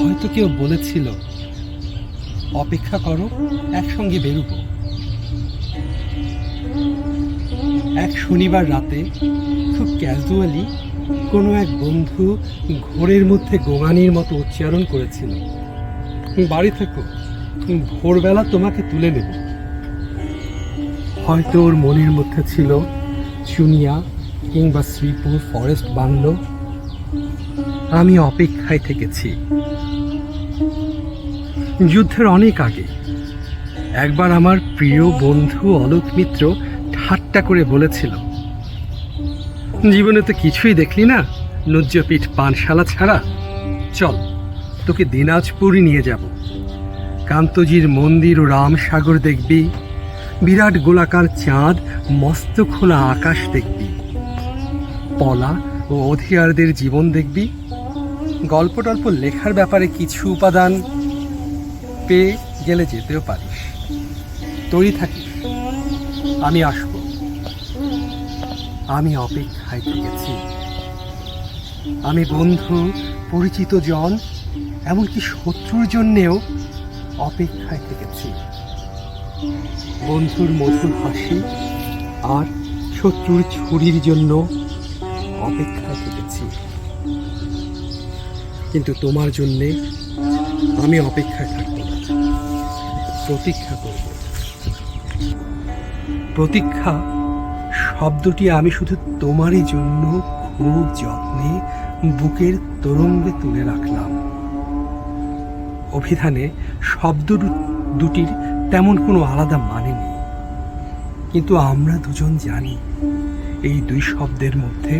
হয়তো কেউ বলেছিল, অপেক্ষা করো, একসঙ্গে বেরোবো। এক শনিবার রাতে, খুব ক্যাজুয়ালি কোনো এক বন্ধু ঘোরের মধ্যে গোঙানির মতো উচ্চারণ করেছিল, বাড়ি থেকো ভোরবেলা তোমাকে তুলে নেব। হয়তো ওর মনের মধ্যে ছিল, চুনিয়া কিংবা শ্রীপুর ফরেস্ট বাংলো আমি অপেক্ষায় থেকেছি। যুদ্ধের অনেক আগে, একবার আমার প্রিয় বন্ধু অলোক মিত্র ঠাট্টা করে বলেছিল, জীবনে তো কিছুই দেখলি না নজ্জপিঠ পানশালা ছাড়া। চল, তোকে দিনাজপুর নিয়ে যাব। কান্তজির মন্দির ও রামসাগর দেখবি, বিরাট গোলাকার চাঁদ, মস্ত খোলা আকাশ দেখবি, পলা ও অধিয়ারদের জীবন দেখবি গল্প টল্প লেখার ব্যাপারে কিছু উপাদান পেয়ে গেলে যেতেও পারিস। তৈরি থাকিস। আমি আসব। আমি অপেক্ষায় থেকেছি। আমি বন্ধু, পরিচিত জন, এমনকি শত্রুর জন্যেও অপেক্ষায় থেকেছি। বন্ধুর মধুর হাসি আর শত্রুর ছুরির জন্য অপেক্ষায় থেকেছি। কিন্তু তোমার জন্যে আমি অপেক্ষায় থাকব প্রতীক্ষা করব। প্রতীক্ষা শব্দটি আমি শুধু তোমারই জন্য খুব যত্নে বুকের তরঙ্গে তুলে রাখলাম। অভিধানে শব্দ দুটির তেমন কোনো আলাদা মানে নেই। কিন্তু আমরা দুজন জানি, এই দুই শব্দের মধ্যে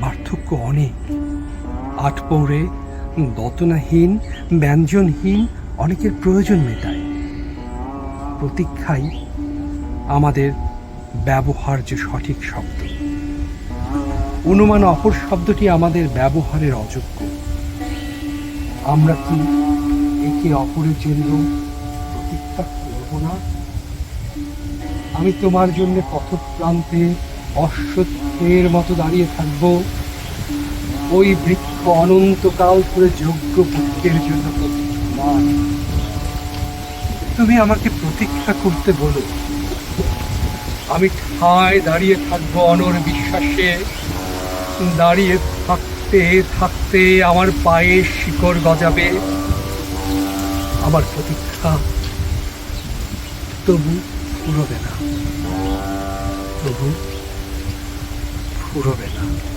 পার্থক্য অনেক। আটপৌরে দতনাহীন, ব্যঞ্জনহীন, অনেকের প্রয়োজন মেটায়। প্রতীক্ষাই আমাদের ব্যবহার্য সঠিক শব্দ। অনুমান অপর শব্দটি আমাদের ব্যবহারের অযোগ্য। আমরা কি একে অপরের জন্য প্রতীক্ষা করব না? আমি তোমার জন্য পথপ্রান্তে অশ্বত্থের মতো দাঁড়িয়ে থাকব। ওই বৃক্ষ অনন্তকাল ধরে যোগ্য পুত্রের জন্য তুমি আমাকে প্রতীক্ষা করতে বলো। আমি ঠায় দাঁড়িয়ে থাকব অনর বিশ্বাসে। দাঁড়িয়ে থাকতে থাকতে আমার পায়ে শিকড় গজাবে। আমার প্রতীক্ষা তবু ফুরবে না। তবু ফুরবে না।